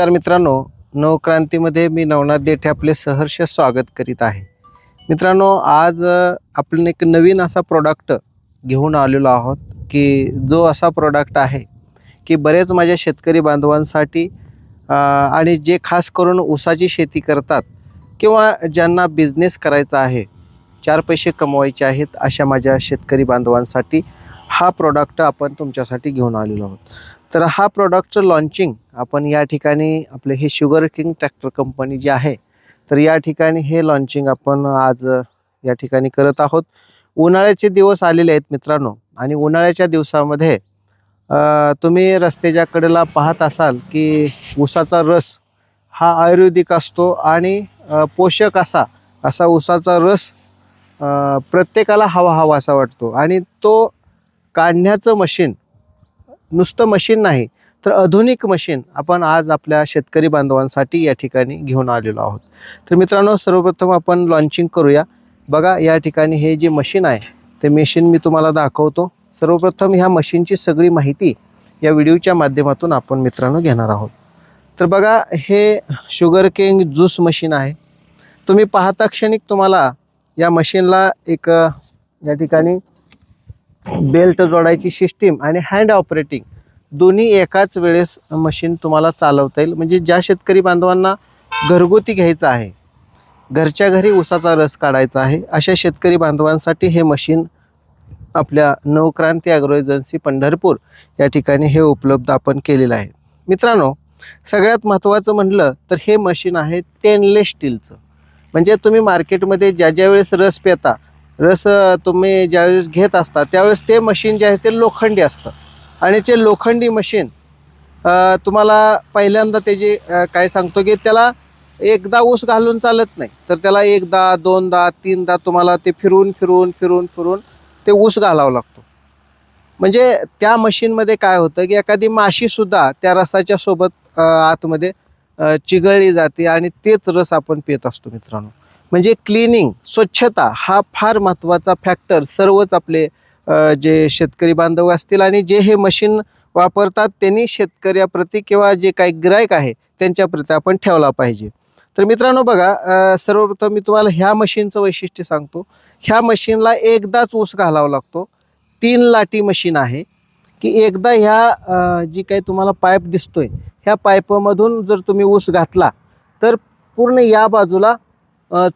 नमस्कार मित्रांनो नवक्रांतीमध्ये मी नवनाथ देठे आपले सहर्ष स्वागत करीत आहे. मित्रांनो आज आपण एक नवीन असा प्रोडक्ट घेऊन आलेलो आहोत की जो असा प्रोडक्ट आहे की बरेच माझ्या शेतकरी बांधवांसाठी आणि जे खास करून ऊसाची शेती करतात किंवा ज्यांना बिझनेस करायचा आहे चार पैसे कमवायचे आहेत अशा माझ्या शेतकरी बांधवांसाठी हा प्रोडक्ट आपण तुमच्यासाठी घेऊन आलेलो आहोत. तर हा प्रॉडक्टचं लॉन्चिंग आपण या ठिकाणी आपले हे शुगर किंग ट्रॅक्टर कंपनी जी आहे तर या ठिकाणी हे लॉन्चिंग आपण आज या ठिकाणी करत आहोत. उन्हाळ्याचे दिवस आलेले आहेत मित्रांनो आणि उन्हाळ्याच्या दिवसामध्ये तुम्ही रस्त्याच्या कडेला पाहत असाल की ऊसाचा रस हा आयुर्वेदिक असतो आणि पोषक असा असा ऊसाचा रस प्रत्येकाला हवा हवा असा वाटतो. आणि तो काढण्याचं मशीन नुसतं मशीन नाही तर आधुनिक मशीन आपण आज आपल्या शेतकरी बांधवांसाठी या ठिकाणी घेऊन आलेलो आहोत. तर मित्रांनो सर्वप्रथम आपण लॉन्चिंग करूया. बघा या ठिकाणी हे जे मशीन आहे ते मशीन मी तुम्हाला दाखवतो. सर्वप्रथम ह्या मशीनची सगळी माहिती या व्हिडिओच्या माध्यमातून आपण मित्रांनो घेणार आहोत. तर बघा हे शुगर किंग ज्यूस मशीन आहे. तुम्ही पाहता क्षणिक तुम्हाला या मशीनला एक या ठिकाणी बेल्ट जोडायची सिस्टीम आणि हँड ऑपरेटिंग दोन्ही एकाच वेळेस मशीन तुम्हाला चालवता येईल. म्हणजे ज्या शेतकरी बांधवांना घरगुती घ्यायचं आहे घरच्या घरी ऊसाचा रस काढायचा आहे अशा शेतकरी बांधवांसाठी हे मशीन आपल्या नवक्रांती ॲग्रो एजन्सी पंढरपूर या ठिकाणी हे उपलब्ध आपण केलेलं आहे. मित्रांनो सगळ्यात महत्त्वाचं म्हटलं तर हे मशीन आहे स्टेनलेस स्टीलचं म्हणजे तुम्ही मार्केटमध्ये ज्या ज्या वेळेस रस पेता रस तुम्ही ज्यावेळेस घेत असता त्यावेळेस ते मशीन जे आहे ते लोखंडी असतं. आणि ते लोखंडी मशीन तुम्हाला पहिल्यांदा त्याची काय सांगतो की त्याला एकदा ऊस घालून चालत नाही. तर त्याला एकदा दोनदा तीनदा तुम्हाला ते फिरून फिरून फिरून फिरून ते ऊस घालावं लागतो. म्हणजे त्या मशीनमध्ये काय होतं की एखादी माशीसुद्धा त्या रसाच्या सोबत आतमध्ये चिघळली जाते आणि तेच रस आपण पित असतो मित्रांनो. म्हणजे क्लिनिंग स्वच्छता हा फार महत्त्वाचा फॅक्टर सर्वच आपले जे शेतकरी बांधव असतील आणि जे हे मशीन वापरतात त्यांनी शेतकऱ्याप्रती किंवा जे काही ग्राहक आहे त्यांच्याप्रती आपण ठेवला पाहिजे. तर मित्रांनो बघा सर्वप्रथम मी तुम्हाला ह्या मशीनचं वैशिष्ट्य सांगतो. ह्या मशीनला एकदाच ऊस घालावा लागतो. तीन लाटी मशीन आहे. की एकदा ह्या जी काही तुम्हाला पाईप दिसतोय ह्या पाईपमधून जर तुम्ही ऊस घातला तर पूर्ण या बाजूला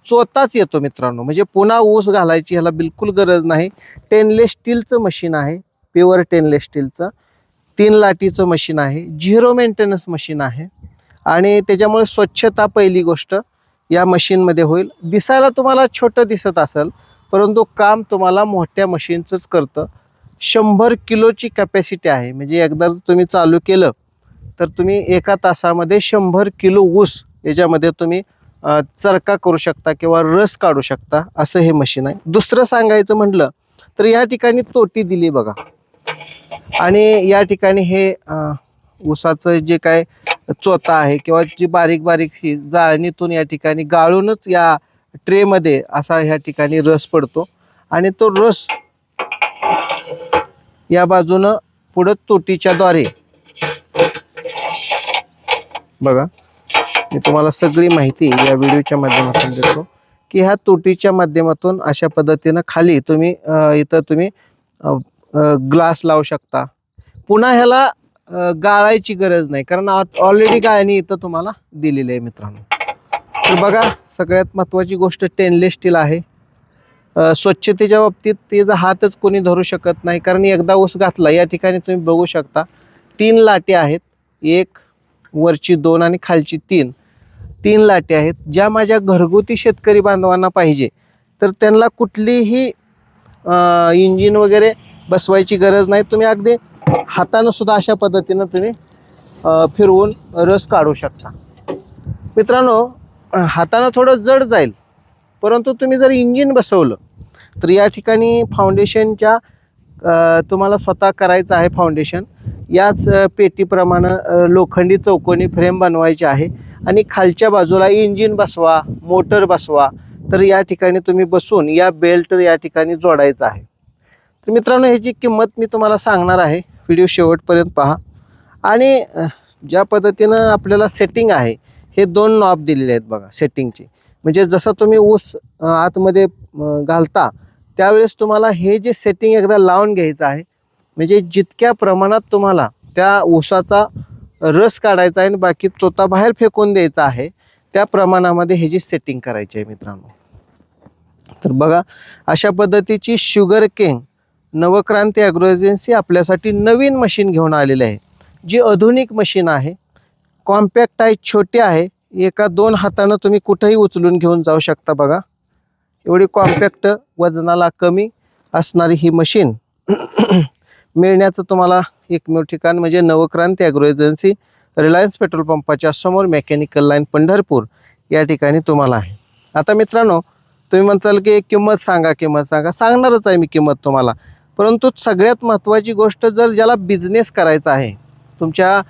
चोताच येतो मित्रांनो. म्हणजे पुन्हा ऊस घालायची ह्याला बिलकुल गरज नाही. टेनलेस स्टीलचं मशीन आहे. प्युअर टेनलेस स्टीलचं तीन लाटीचं मशीन आहे. झिरो मेंटेनन्स मशीन आहे. आणि त्याच्यामुळे स्वच्छता पहिली गोष्ट या मशीनमध्ये होईल. दिसायला तुम्हाला छोटं दिसत असेल परंतु काम तुम्हाला मोठ्या मशीनचंच करतं. शंभर किलोची कॅपॅसिटी आहे. म्हणजे एकदा जर तुम्ही चालू केलं तर तुम्ही एका तासामध्ये शंभर किलो ऊस याच्यामध्ये तुम्ही चरका करू शकता किंवा रस काढू शकता असं हे मशीन आहे. दुसरं सांगायचं म्हटलं तर या ठिकाणी तोटी दिली बघा. आणि या ठिकाणी हे ऊसाचं जे काय चोथा आहे किंवा जी बारीक बारीक ही जाळणीतून या ठिकाणी गाळूनच या ट्रेमध्ये असा ह्या ठिकाणी रस पडतो. आणि तो रस या बाजूनं पुढं तोटीच्याद्वारे बघा. मी तुम्हाला सगळी माहिती या व्हिडिओच्या माध्यमातून देतो. की ह्या तोटीच्या माध्यमातून अशा पद्धतीनं खाली तुम्ही इथं तुम्ही ग्लास लावू शकता. पुन्हा ह्याला गाळायची गरज नाही. कारण ऑलरेडी गाळणी इथं तुम्हाला दिलेली आहे मित्रांनो. तर बघा सगळ्यात महत्त्वाची गोष्ट टेनलेस स्टील आहे. स्वच्छतेच्या बाबतीत तिचा हातच कोणी धरू शकत नाही कारण एकदा ऊस घातला या ठिकाणी तुम्ही बघू शकता तीन लाटे आहेत. एक वरची दोन आणि खालची तीन. तीन लाटे आहेत ज्या माझ्या घरगुती शेतकरी बांधवांना पाहिजे. तर त्यांना कुठलीही इंजिन वगैरे बसवायची गरज नाही. तुम्ही अगदी हातानं सुद्धा अशा पद्धतीनं तुम्ही फिरवून रस काढू शकता. मित्रांनो हातानं थोडं जड जाईल परंतु तुम्ही जर इंजिन बसवलं तर या ठिकाणी फाउंडेशनच्या तुम्हाला स्वतः करायचं आहे फाउंडेशन याच पेटीप्रमाणे लोखंडी चौकोनी फ्रेम बनवायची आहे. आणि खालच्या बाजूला इंजिन बसवा मोटर बसवा तर या ठिकाणी तुम्ही बसून या बेल्ट या ठिकाणी जोडायचा आहे. तर मित्रांनो ह्याची किंमत मी तुम्हाला सांगणार आहे. व्हिडिओ शेवटपर्यंत पहा. आणि ज्या पद्धतीनं आपल्याला सेटिंग आहे हे दोन नॉब दिलेले आहेत बघा सेटिंगचे म्हणजे जसं तुम्ही ऊस आतमध्ये घालता त्यावेळेस तुम्हाला हे जे सेटिंग एकदा लावून घ्यायचं आहे म्हणजे जितक्या प्रमाणात तुम्हाला त्या ऊसाचा रस काढायचा आहे आणि बाकी चोथा बाहेर फेकून द्यायचा आहे त्या प्रमाणामध्ये हे जी सेटिंग करायची आहे मित्रांनो. तर बघा अशा पद्धतीची sugar king Navkranti agro agency आपल्यासाठी नवीन मशीन घेऊन आलेली आहे. जी आधुनिक मशीन आहे कॉम्पॅक्ट आहे छोटी आहे एका दोन हातानं तुम्ही कुठंही उचलून घेऊन जाऊ शकता बघा. एवढी कॉम्पॅक्ट वजनाला कमी असणारी ही मशीन मिळण्याचं तुम्हाला एकमेव ठिकाण म्हणजे Navkranti agro agency Reliance petrol पंपाच्या समोर मेकॅनिकल लाईन पंढरपूर या ठिकाणी तुम्हाला आहे. आता मित्रांनो तुम्ही म्हणताल की किंमत सांगा किंमत सांगा. सांगणारच आहे मी किंमत तुम्हाला. परंतु सगळ्यात महत्त्वाची गोष्ट जर ज्याला बिझनेस करायचा आहे तुमच्या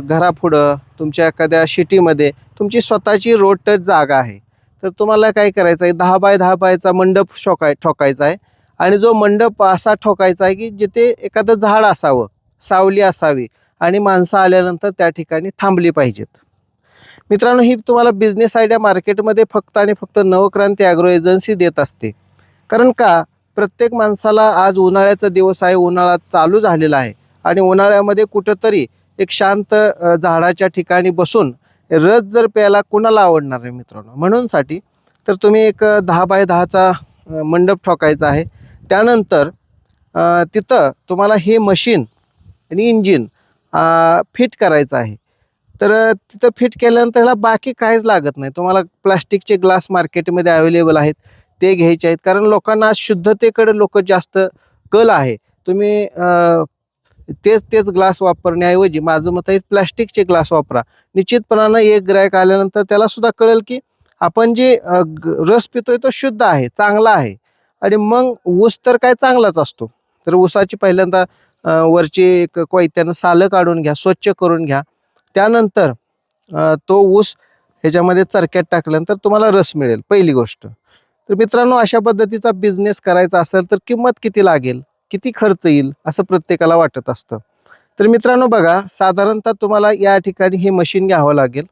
घरापुढं तुमच्या एखाद्या सिटीमध्ये तुमची स्वतःची रोड टच जागा आहे तर तुम्हाला काय करायचं आहे? दहा बाय दहा बायचा मंडप शोकाय ठोकायचा आहे. आणि जो मंडप असा ठोकायचा आहे की जिथे एखादं झाड असावं सावली असावी आणि माणसं आल्यानंतर त्या ठिकाणी थांबली पाहिजेत. मित्रांनो ही तुम्हाला बिझनेस आयडिया मार्केटमध्ये फक्त आणि फक्त नवक्रांती ॲग्रो एजन्सी देत असते. कारण का? प्रत्येक माणसाला आज उन्हाळ्याचा दिवस आहे उन्हाळा चालू झालेला आहे आणि उन्हाळ्यामध्ये कुठंतरी एक शांत झाडाच्या ठिकाणी बसून रस जर प्यायला कुणाला आवडणार आहे मित्रांनो? म्हणूनसाठी तर तुम्ही एक दहा बाय दहाचा मंडप ठोकायचा आहे. त्यानंतर तिथं तुम्हाला हे मशीन आणि इंजिन फिट करायचं आहे. तर तिथं फिट केल्यानंतर ह्याला बाकी काहीच लागत नाही. तुम्हाला प्लास्टिकचे ग्लास मार्केटमध्ये अवेलेबल आहेत ते घ्यायचे आहेत. कारण लोकांना शुद्धतेकडे लोक जास्त कल आहे. तुम्ही तेच तेच ग्लास वापरण्याऐवजी माझं मत आहे प्लास्टिकचे ग्लास वापरा. निश्चितपणानं एक ग्राहक आल्यानंतर त्याला सुद्धा कळेल की आपण जे रस पितोय तो शुद्ध आहे चांगला आहे. आणि मग ऊस तर काय चांगलाच असतो. तर ऊसाची पहिल्यांदा वरची एक कोयत्यानं सालं काढून घ्या स्वच्छ करून घ्या. त्यानंतर तो ऊस ह्याच्यामध्ये चरक्यात टाकल्यानंतर तुम्हाला रस मिळेल पहिली गोष्ट. तर मित्रांनो अशा पद्धतीचा बिझनेस करायचा असेल तर किंमत किती लागेल? किती खर्च येईल? असं प्रत्येकाला वाटत असतं. तर मित्रांनो बघा साधारणतः तुम्हाला या ठिकाणी हे मशीन घ्यावं लागेल.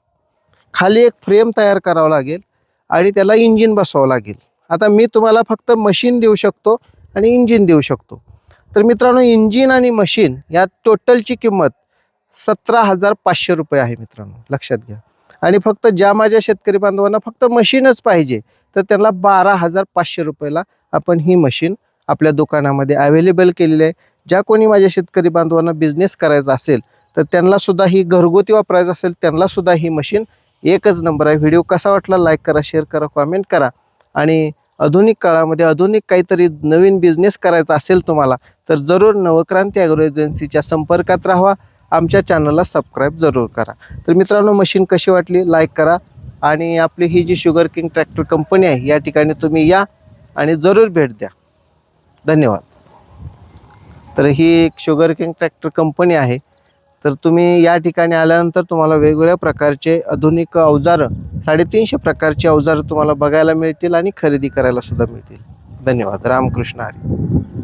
खाली एक फ्रेम तयार करावं लागेल आणि त्याला इंजिन बसवावं लागेल. आता मी तुम्हाला फक्त मशीन देऊ शकतो आणि इंजिन देऊ शकतो. तर मित्रांनो इंजिन आणि मशीन या टोटलची किंमत सतरा हजार पाचशे रुपये आहे मित्रांनो लक्षात घ्या. आणि फक्त ज्या माझ्या शेतकरी बांधवांना फक्त मशीनच पाहिजे तर त्यांना बारा हजार पाचशे रुपयाला आपण ही मशीन आपल्या दुकानामध्ये अवेलेबल केलेली आहे. ज्या कोणी माझ्या शेतकरी बांधवांना बिझनेस करायचा असेल तर त्यांनासुद्धा ही घरगुती वापरायचं असेल त्यांनासुद्धा ही मशीन एकच नंबर आहे. व्हिडिओ कसा वाटला लाईक करा शेअर करा कॉमेंट करा. आणि आधुनिक काळामध्ये आधुनिक काहीतरी नवीन बिझनेस करायचा असेल तुम्हाला तर जरूर नवक्रांती ॲग्रो एजन्सीच्या संपर्कात राहा. आमच्या चॅनलला सबस्क्राईब जरूर करा. तर मित्रांनो मशीन कशी वाटली? लाईक करा. आणि आपली ही जी शुगर किंग ट्रॅक्टर कंपनी आहे या ठिकाणी तुम्ही या आणि जरूर भेट द्या. धन्यवाद. तर ही एक शुगर किंग ट्रॅक्टर कंपनी आहे. तर तुम्ही या ठिकाणी आल्यानंतर तुम्हाला वेगवेगळ्या प्रकारचे आधुनिक अवजारं साडेतीनशे प्रकारचे अवजारं तुम्हाला बघायला मिळतील आणि खरेदी करायला सुद्धा मिळतील. धन्यवाद. रामकृष्ण आर्य